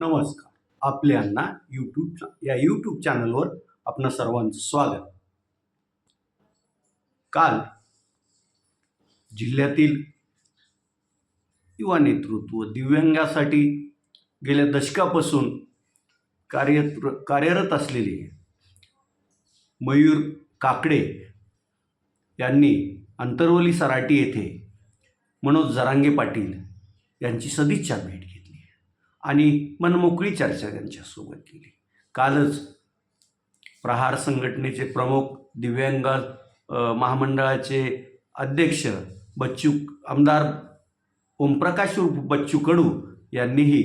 नमस्कार. आपल्यांना यूट्यूब या यूट्यूब चॅनलवर आपणा सर्वांचं स्वागत. काल जिल्ह्यातील युवा नेतृत्व दिव्यांगासाठी गेल्या दशकापासून कार्य कार्यरत असलेले मयूर काकडे यांनी अंतरवली सराटी येथे मनोज जरांगे पाटील यांची सदिच्छा भेट घेतली. आणि मनमोकळी चर्चा त्यांच्यासोबत केली. कालच प्रहार संघटनेचे प्रमुख दिव्यांग महामंडळाचे अध्यक्ष बच्चू आमदार ओमप्रकाश बच्चू कडू यांनीही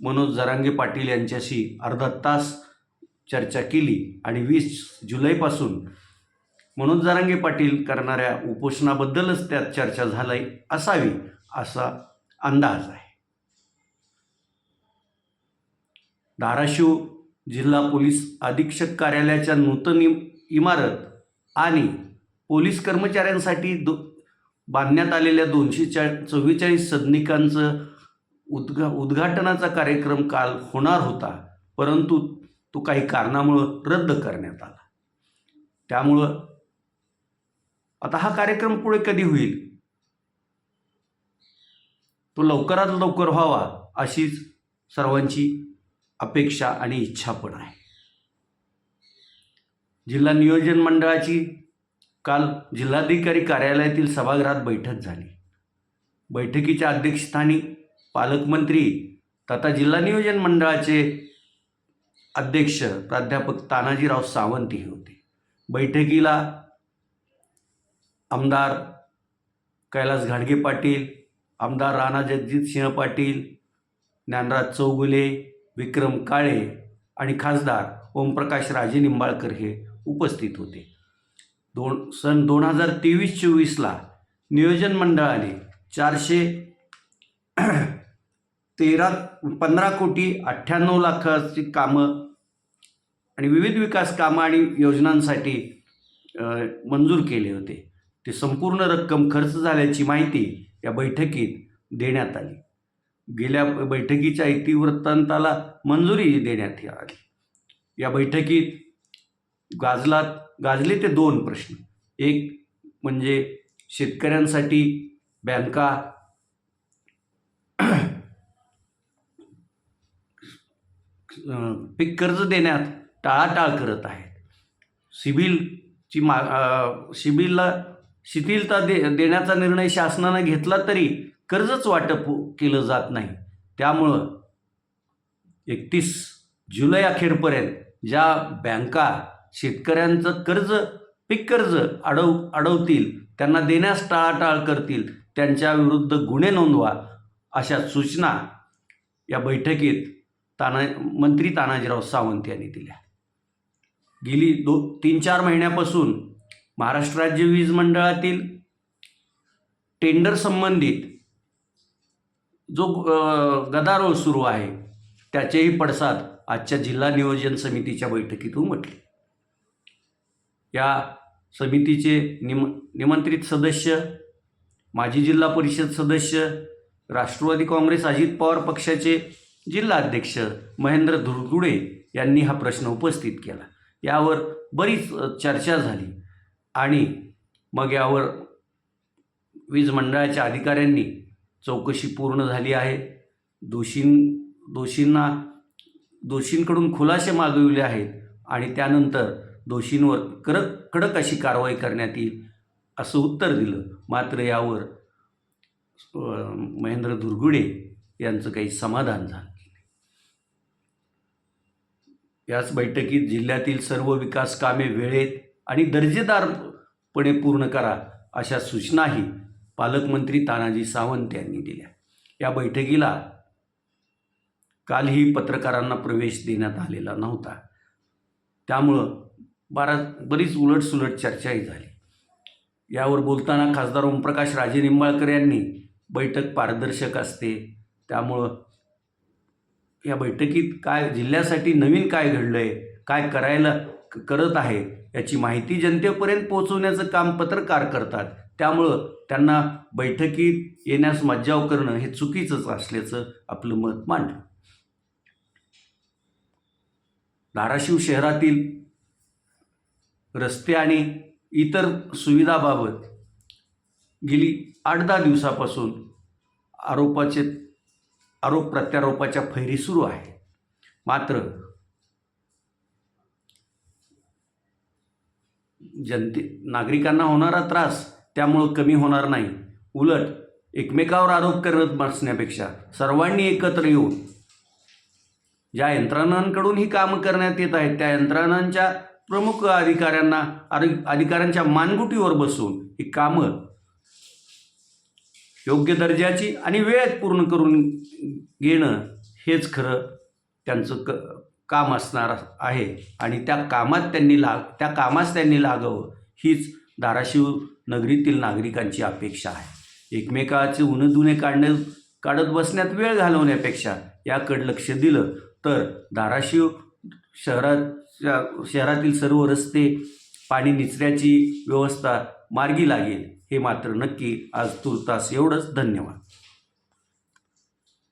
मनोज जरांगे पाटील यांच्याशी अर्धा तास चर्चा केली आणि वीस जुलैपासून मनोज जरांगे पाटील करणाऱ्या उपोषणाबद्दलच त्यात चर्चा झाली असावी असा अंदाज आहे. धाराशिव जिल्हा पोलीस अधीक्षक कार्यालयाच्या नूतन इम- इमारत आणि पोलीस कर्मचाऱ्यांसाठी दो बांधण्यात आलेल्या दोनशे चा चव्वेचाळीस सदनिकांचं उद्घा उद्घाटनाचा कार्यक्रम काल होणार होता परंतु तो काही कारणामुळं रद्द करण्यात आला. त्यामुळं आता हा कार्यक्रम पुढे कधी होईल? तो लवकरात लवकर व्हावा अशीच सर्वांची अपेक्षा आणि इच्छा पण आहे. जिल्हा नियोजन मंडळाची काल जिल्हाधिकारी कार्यालयातील सभागृहात बैठक झाली. बैठकीच्या अध्यक्षस्थानी पालकमंत्री तथा जिल्हा नियोजन मंडळाचे अध्यक्ष प्राध्यापक तानाजीराव सावंत हे होते. बैठकीला आमदार कैलास घाडगे पाटील आमदार राणा जगजितसिंह पाटील ज्ञानराज चौगुले विक्रम काळे आणि खासदार ओमप्रकाश राजे निंबाळकर हे उपस्थित होते. दोन सन दोन हजार तेवीस चोवीसला नियोजन मंडळाने चारशे तेरा पंधरा कोटी अठ्ठ्याण्णव लाखाची कामं आणि विविध विकास कामं आणि योजनांसाठी मंजूर केले होते. ते संपूर्ण रक्कम खर्च झाल्याची माहिती या बैठकीत देण्यात आली. गेल्या बैठकीच्या इतिवृत्तांताला मंजुरी देण्यात आली. या बैठकीत गाजला गाजले ते दोन प्रश्न. एक म्हणजे शेतकऱ्यांसाठी बँका पीक कर्ज देण्यात टाळाटाळ करत आहेत. सिबिलची मा सिबिलला शिथिलता दे देण्याचा निर्णय शासनानं घेतला तरी कर्जच वाटप केलं जात नाही. त्यामुळं एकतीस जुलै अखेरपर्यंत ज्या बँका शेतकऱ्यांचं कर्ज पीक कर्ज अडव अडवतील त्यांना देण्यास टाळाटाळ करतील त्यांच्या विरुद्ध गुन्हे नोंदवा अशा सूचना या बैठकीत ताना मंत्री तानाजीराव सावंत यांनी दिल्या. गेली दो तीन चार महिन्यापासून महाराष्ट्र राज्य वीज मंडळातील टेंडर संबंधित जो गदारोळ सुरू आहे त्याचेही पडसाद आजच्या जिल्हा नियोजन समितीच्या बैठकीतून उमटले. या समितीचे निम निमंत्रित सदस्य माजी जिल्हा परिषद सदस्य राष्ट्रवादी काँग्रेस अजित पवार पक्षाचे जिल्हा अध्यक्ष महेंद्र धुरगुडे यांनी हा प्रश्न उपस्थित केला. यावर बरीच चर्चा झाली आणि मग यावर वीज मंडळाच्या अधिकाऱ्यांनी चौकशी पूर्ण झाली आहे. दोषीं दोषींना दोषींकडून खुलासे मागविले आहेत आणि त्यानंतर दोषींवर कडक कडक अशी कारवाई करण्यात येईल असं उत्तर दिलं. मात्र यावर महेंद्र दुर्गुडे यांचं काही समाधान झालं याच बैठकीत जिल्ह्यातील सर्व विकास कामे वेळेत आणि दर्जेदारपणे पूर्ण करा अशा सूचनाही पालकमंत्री तानाजी सावंत यांनी दिल्या. या बैठकीला कालही पत्रकारांना प्रवेश देण्यात आलेला नव्हता. त्यामुळं बारा बरीच उलटसुलट चर्चाही झाली. यावर बोलताना खासदार ओमप्रकाश राजे निंबाळकर यांनी बैठक पारदर्शक असते. त्यामुळं या बैठकीत काय जिल्ह्यासाठी नवीन काय घडलं आहे काय करायला करत आहे याची माहिती जनतेपर्यंत पोहोचवण्याचं काम पत्रकार करतात त्यामुळं त्यांना बैठकीत येण्यास मज्जाव करणं हे चुकीचंच असल्याचं आपलं मत मांडलं. धाराशिव शहरातील रस्ते आणि इतर सुविधाबाबत गेली आठ दहा दिवसापासून आरोपाचे आरोप प्रत्यारोपाच्या फैरी सुरू आहे मात्र जनते नागरिकांना होणारा त्रास त्यामुळं कमी होणार नाही. उलट एकमेकावर आरोप करत बसण्यापेक्षा सर्वांनी एकत्र येऊन ज्या यंत्रणांकडून ही कामं करण्यात येत आहेत त्या यंत्रणांच्या प्रमुख अधिकाऱ्यांना अधि- अधिकाऱ्यांच्या मानगुटीवर बसून ही कामं योग्य दर्जाची आणि वेळेत पूर्ण करून घेणं हेच खरं त्यांचं क काम असणार आहे. आणि त्या कामात त्यांनी लाग त्या कामास त्यांनी लागावं हीच धाराशिव नगरीतील नागरिकांची अपेक्षा आहे. एकमेकाचे उणेदुणे काढणे काढत बसण्यात वेळ घालवण्यापेक्षा याकडे लक्ष दिलं तर धाराशिव शहराच्या शहरातील सर्व रस्ते पाणी निचऱ्याची व्यवस्था मार्गी लागेल हे मात्र नक्की आज तुर्तास एवढंच. धन्यवाद.